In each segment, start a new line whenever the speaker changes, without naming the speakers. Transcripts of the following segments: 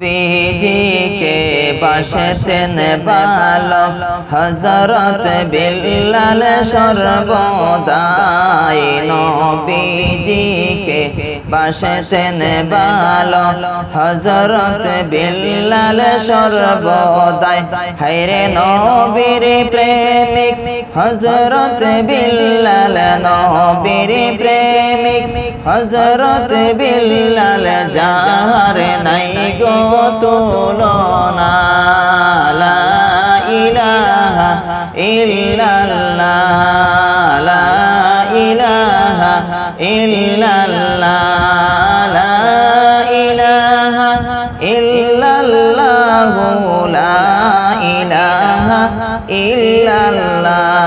Vijay বিজিকে বাসতেন বালো হজরত বিল্লাল সর্বদাই নবীজিকে বাসতেন বালো হজরত বিল্লাল সর্বদাই। হায়রে নবীর প্রেমিক হজরত বিল্লাল, নবীর প্রেমিক হজরত বিল্লাল যার নাই গো তুলনা। লা ইলাহা ইল্লাল্লাহ লা ইলাহা ইল্লাল্লাহ লা ইলাহা ইল্লাল্লাহ লা ইলাহা ইল্লাল্লাহ।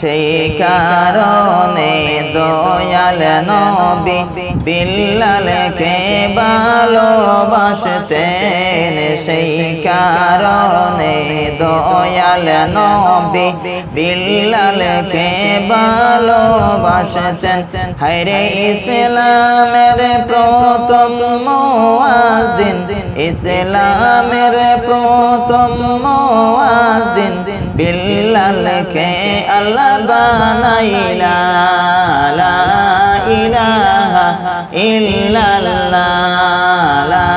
সেই কারণে দয়াল নবী বিল্লালকে ভালোবাসতেন সেই কারণে দয়াল নবী বিল্লালকে ভালোবাসতেন। হায়রে ইসলামের প্রথম মুয়াজিন ইসলামের প্রথম মুয়াজিন বিল্লালকে আল্লাহ বানাইলা লা ইলাহা ইল্লাল্লাহ লা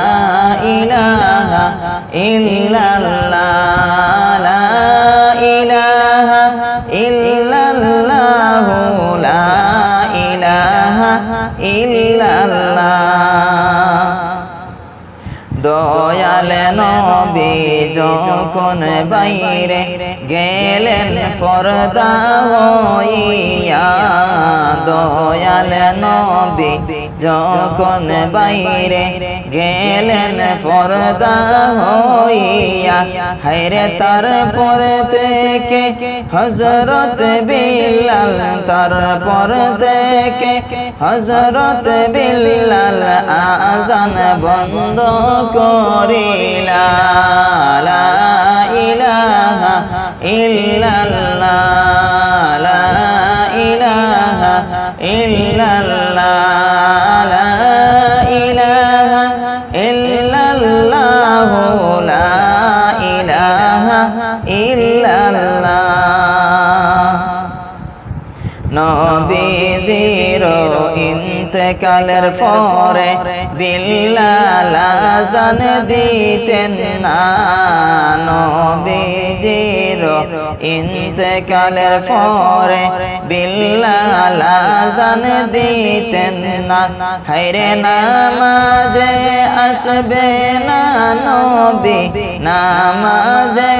ইলাহা ইল্লাল্লাহ নবী যখন বাইরে গেলেন ফরদা হইয়া দয়াল নবী যখন বাইরে গেলেন ফরদা হইয়া, হায়রে তারপর থেকে হজরত বিল্লাল তারপর থেকে হজরত বিল্লাল আজান বন্ধ করিলা ইলাহা ইল্লাল্লাহ। ইন্তেকালের পরে বিল্লাল আজান দিতেন না। নবীজির ইন্তেকালের পরে বিল্লাল আজান দিতেন না। হায়রে নামাজে আসবে না নবী, নামাজে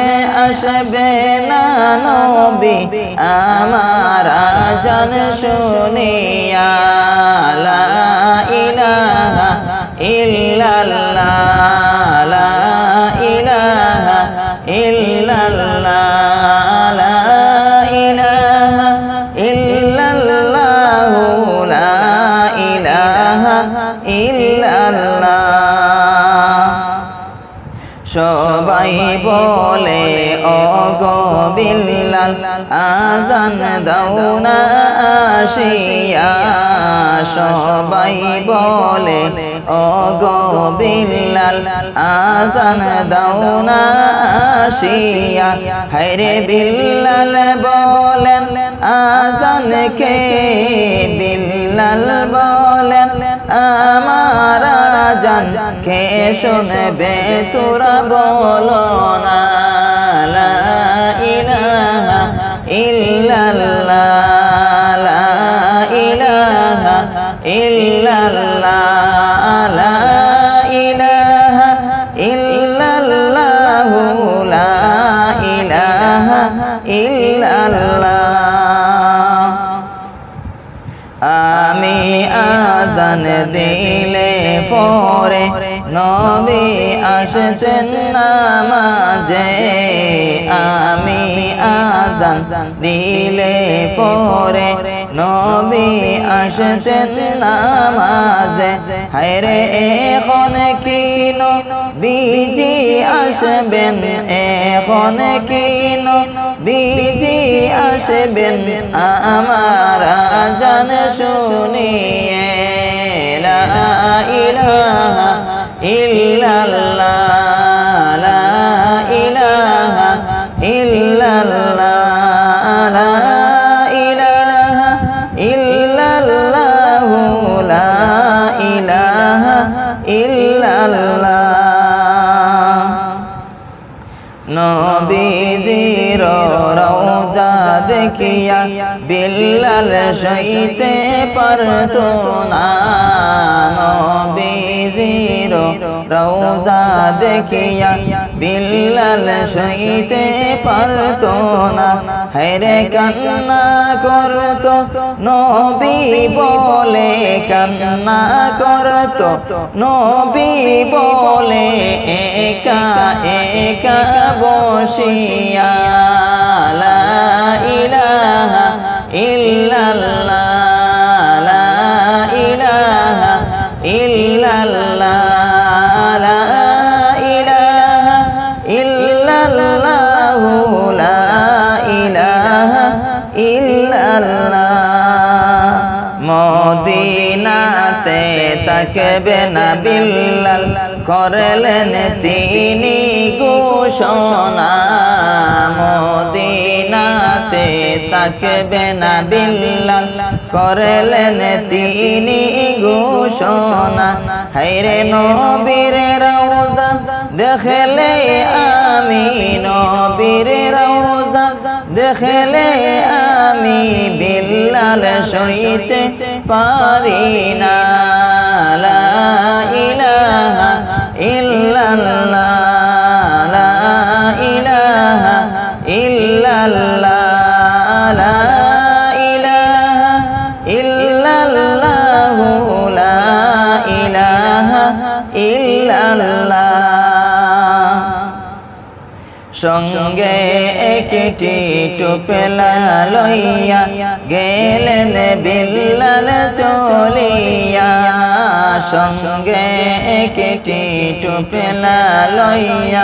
আসবে না নবী। আমার আজান শুনিয়া বিল্লাল আজান দাও না আসিয়া সবাই বলে ও গো বিল্লাল আজান দাও না আসিয়া হায়রে বিল্লাল বলেন আজান কে বিল্লাল বলেন আমার আজান কে শুনবে তোরা বলো না ইল্লাল্লাহ দিলে পরে নবী আসতেন নামাজে। আমি আজান দিলে পরে নবী আসতেন নামাজে। হায়রে এখন কিন বিজি আসবেন? এখন কিন বিজি আসবেন? আমার আজান শুনিয়ে দেখিয়া বিল্লাল সইতে পারতো না। নবীজির রওজা দেখিয়া বিল্লাল সইতে পারতো না। হেরে কান্না করতো, নবী বলে কান্না করতো। নবী বলে, একা একা বসিয়া তাকবে না বিল্লাল করলেন তিনি ঘোষণা। মদিনাতে তাকবে না বিল্লাল করলেন তিনি ঘোষণা। হাইরে নবীর রওজা, দেখলে আমি নবীর রওজা, দেখলে আমি বিল্লাল সইতে পারি না। সঙ্গে একটি টুপেলা লইয়া গেলেন বিল্লাল চলিয়া। সঙ্গে একটি টুপেলা লইয়া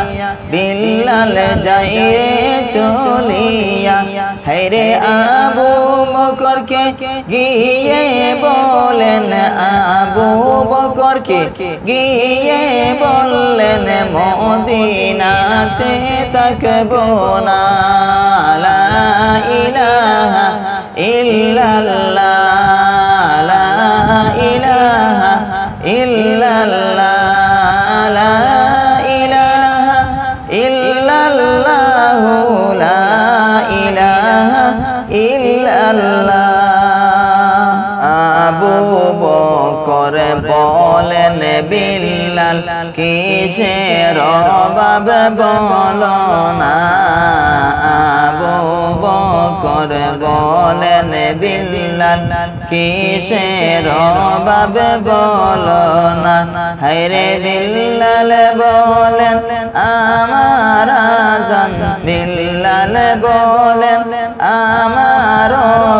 বিল্লাল যাই চলিয়া। হেরে আবু বকরকে গিয়ে বলেন, আবু বকরকে গিয়ে বললেন, মদিনাতে তাকবো না। বিল্লাল কিসের অভাব বলো না? আবু বকর বলেন, বিল্লাল কিসের অভাব বলো না? হায়রে বিল্লাল বলেন, আমার আজান। বিল্লাল বলেন, আমার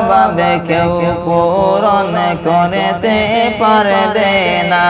বাবে কেউ পূরণ করতে পারবে না।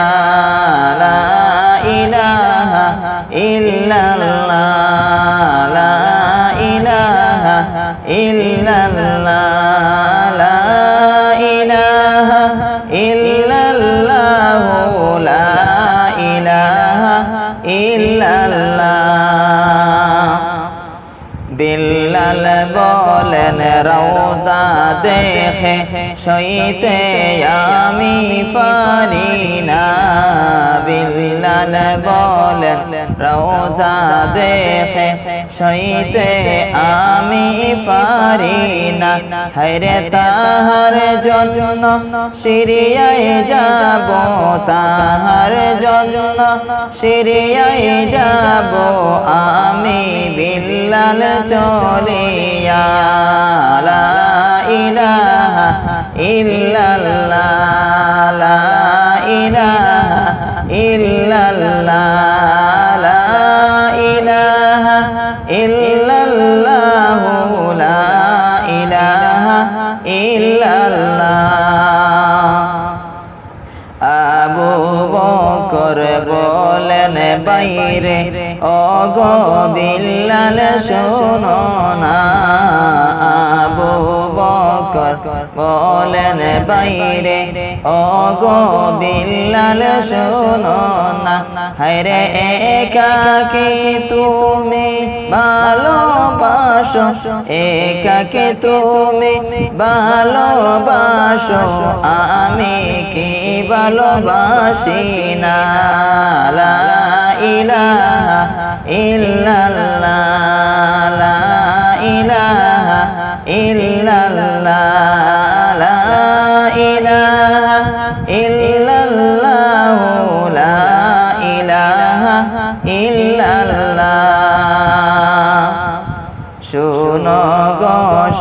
রওজা দেখে সইতে আমি পারি না। বিল্লাল বলেন, রওজা দেখে সইতে আমি পারি না। হায়রে তাহার জন্য সিরিয়ায় যাব, তাহার জন্য সিরিয়ায় যাব, আমি বিল্লাল চলিয়া। লা ইলাহা ইল্লাল্লাহ, লা ইলাহা লা ইলাহা ইল্লাল্লাহ লা ইলাহা ইল্লাল্লাহ। আবু বকর বলেন বাইরে ও বিল্লাল শোনো না। বলেন বাইরে ও গো বিল্লাল শোনো না। হায়রে একাকে তুমি ভালোবাসো? একাকে তুমি ভালোবাসো? আমি কি ভালোবাসি না? ইলা ইলাহা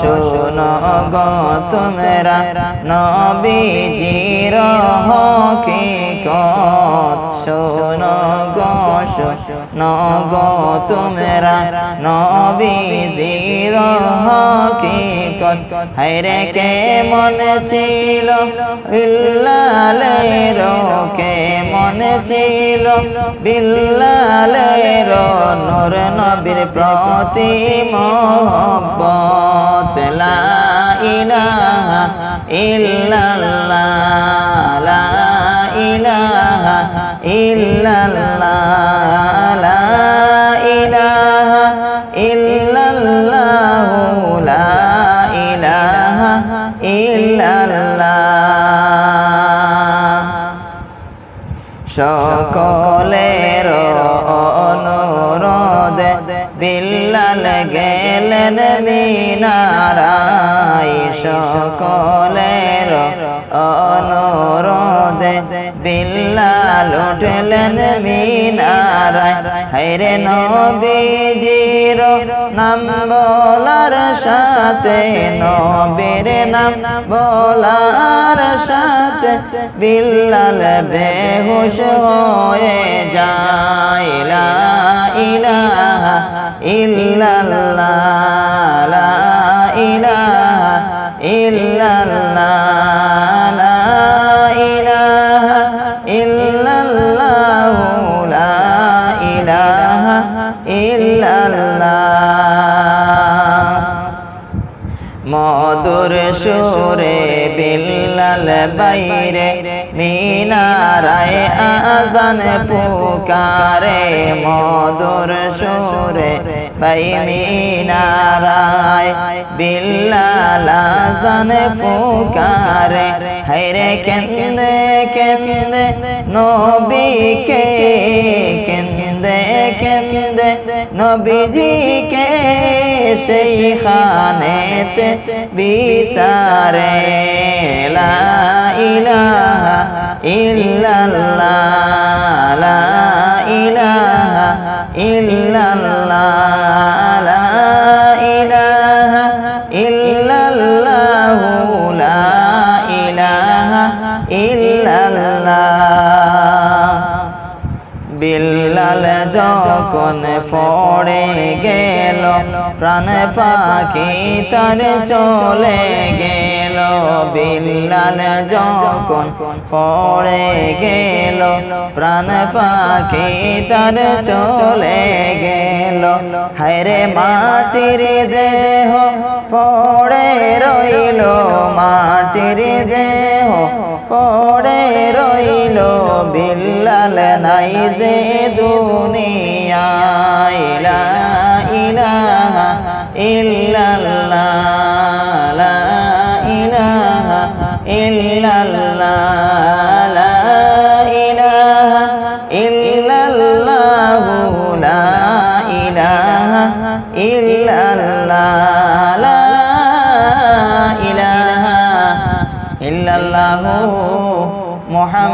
শুনো গো তোমরা নবীজির হকিকত শুনো গো শুনো গো তোমরা নবীজির হকিকত। হায়রে কে মনে ছিল? বিল্লালের কে মনে ছিল? বিল্লালের নূর নবীর প্রতি মোহব্বত। লা ইলাহা ইল্লাল্লাহ লা ইলাহা ইল্লাল্লাহ, লা ইলাহা ইল্লাল্লাহ, লা ইলাহা ইল্লাল্লাহ। সকলের অনুরোধে বিল্লাল গেলেন মিনারাই সকলের অনুরোধে বিল্লাল উঠলেন মিনারায়। হাইরে নবীজির নাম বলার সাথে, নবীর নাম বলার সাথে বিল্লাল বেহুশ হয়ে যায়। ইলাহা ইল্লাল্লাহ। সুরে বিল্লাল বাইরে, মিনারায় আজান পুকারে, মধুর সুরে বাই মিনারায় বিল্লাল আজান পুকারে। হাইরে কেন্দে কেন্দে নবীকে, কেন্দে কেন্দে নবীজিকে সেই খানেতে বিসারে লা ইলাহা ইল্লাল্লাহ যখন পড়ে গেল, প্রাণ পাখি তার চলে গেল, বিল্লাল যখন পড়ে গেল, প্রাণ পাখি তার চলে গেল। হায়রে মাটির দেহ পড়ে রইল, মাটির দেহ পড়ে রইল বিল্লাল নাই যে দুনিয়া ইলা ইলাহা ইল্লাল্লাহ।